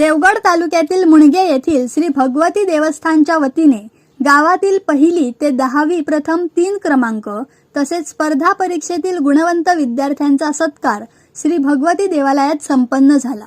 देवगड तालुक्यातील मुणगे येथील श्री भगवती देवस्थानच्या वतीने गावातील पहिली ते दहावी प्रथम तीन क्रमांक तसेच स्पर्धा परीक्षेतील गुणवंत विद्यार्थ्यांचा सत्कार श्री भगवती देवालयात संपन्न झाला.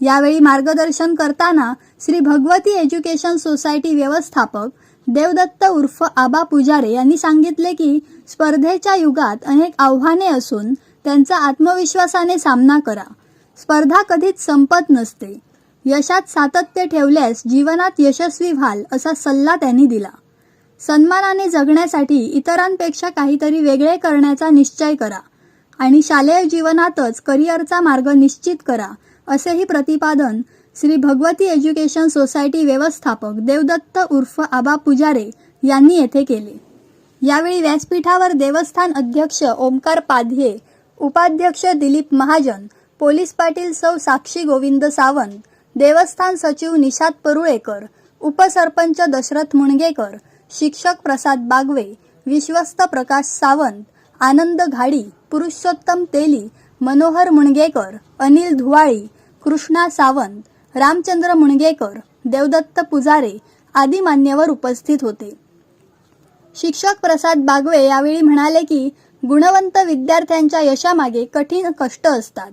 यावेळी मार्गदर्शन करताना श्री भगवती एज्युकेशन सोसायटी व्यवस्थापक देवदत्त उर्फ आबा पुजारे यांनी सांगितले की स्पर्धेच्या युगात अनेक आव्हाने असून त्यांचा आत्मविश्वासाने सामना करा. स्पर्धा कधीच संपत नसते. यशात सातत्य ठेवल्यास जीवनात यशस्वी व्हाल असा सल्ला त्यांनी दिला. सन्मानाने जगण्यासाठी इतरांपेक्षा काहीतरी वेगळे करण्याचा निश्चय करा आणि शालेय जीवनातच करिअरचा मार्ग निश्चित करा असेही प्रतिपादन श्री भगवती एज्युकेशन सोसायटी व्यवस्थापक देवदत्त उर्फ आबा पुजारे यांनी येथे केले. यावेळी व्यासपीठावर देवस्थान अध्यक्ष ओमकार पाध्ये उपाध्यक्ष दिलीप महाजन पोलीस पाटील सौ साक्षी गोविंद सावंत देवस्थान सचिव निषाद परुळेकर उपसरपंच दशरथ मुणगेकर शिक्षक प्रसाद बागवे विश्वस्त प्रकाश सावंत आनंद घाडी पुरुषोत्तम तेली मनोहर मुणगेकर अनिल धुवाळी कृष्णा सावंत रामचंद्र मुणगेकर देवदत्त पुजारे आदी मान्यवर उपस्थित होते. शिक्षक प्रसाद बागवे यावेळी म्हणाले की गुणवंत विद्यार्थ्यांच्या यशामागे कठीण कष्ट असतात.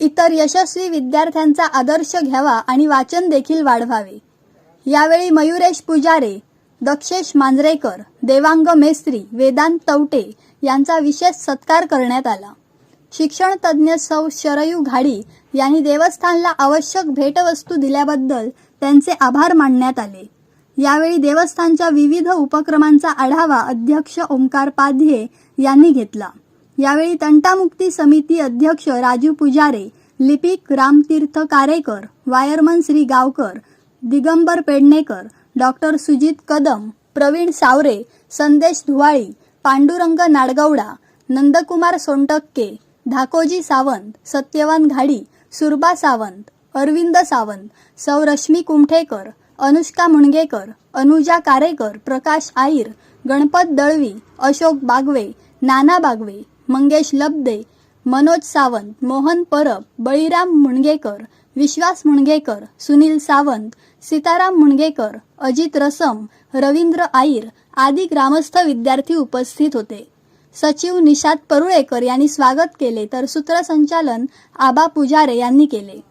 इतर यशस्वी विद्यार्थ्यांचा आदर्श घ्यावा आणि वाचन देखील वाढवावे. यावेळी मयुरेश पुजारे दक्षेश मांजरेकर देवांग मेस्त्री वेदांत तवटे यांचा विशेष सत्कार करण्यात आला. शिक्षण तज्ज्ञ सौ शरयू घाडी यांनी देवस्थानला आवश्यक भेटवस्तू दिल्याबद्दल त्यांचे आभार मानण्यात आले. यावेळी देवस्थानच्या विविध उपक्रमांचा आढावा अध्यक्ष ओंकार पाध्ये यांनी घेतला. यावेळी तंटामुक्ती समिती अध्यक्ष राजू पुजारे लिपिक रामतीर्थ कारेकर वायरमन श्री गावकर दिगंबर पेडणेकर डॉक्टर सुजित कदम प्रवीण सावरे संदेश धुवाळी पांडुरंग नाडगौडा नंदकुमार सोनटक्के धाकोजी सावंत सत्यवान घाडी सुरबा सावंत अरविंद सावंत सौरश्मी कुमठेकर अनुष्का मुणगेकर अनुजा कारेकर प्रकाश आईर गणपत दळवी अशोक बागवे नाना बागवे मंगेश लब्दे मनोज सावंत मोहन परब बळीराम मुणगेकर विश्वास मुणगेकर सुनील सावंत सीताराम मुणगेकर अजित रसम रवींद्र आईर आदी ग्रामस्थ विद्यार्थी उपस्थित होते. सचिव निषाद परुळेकर यांनी स्वागत केले तर सूत्रसंचालन आबा पुजारे यांनी केले.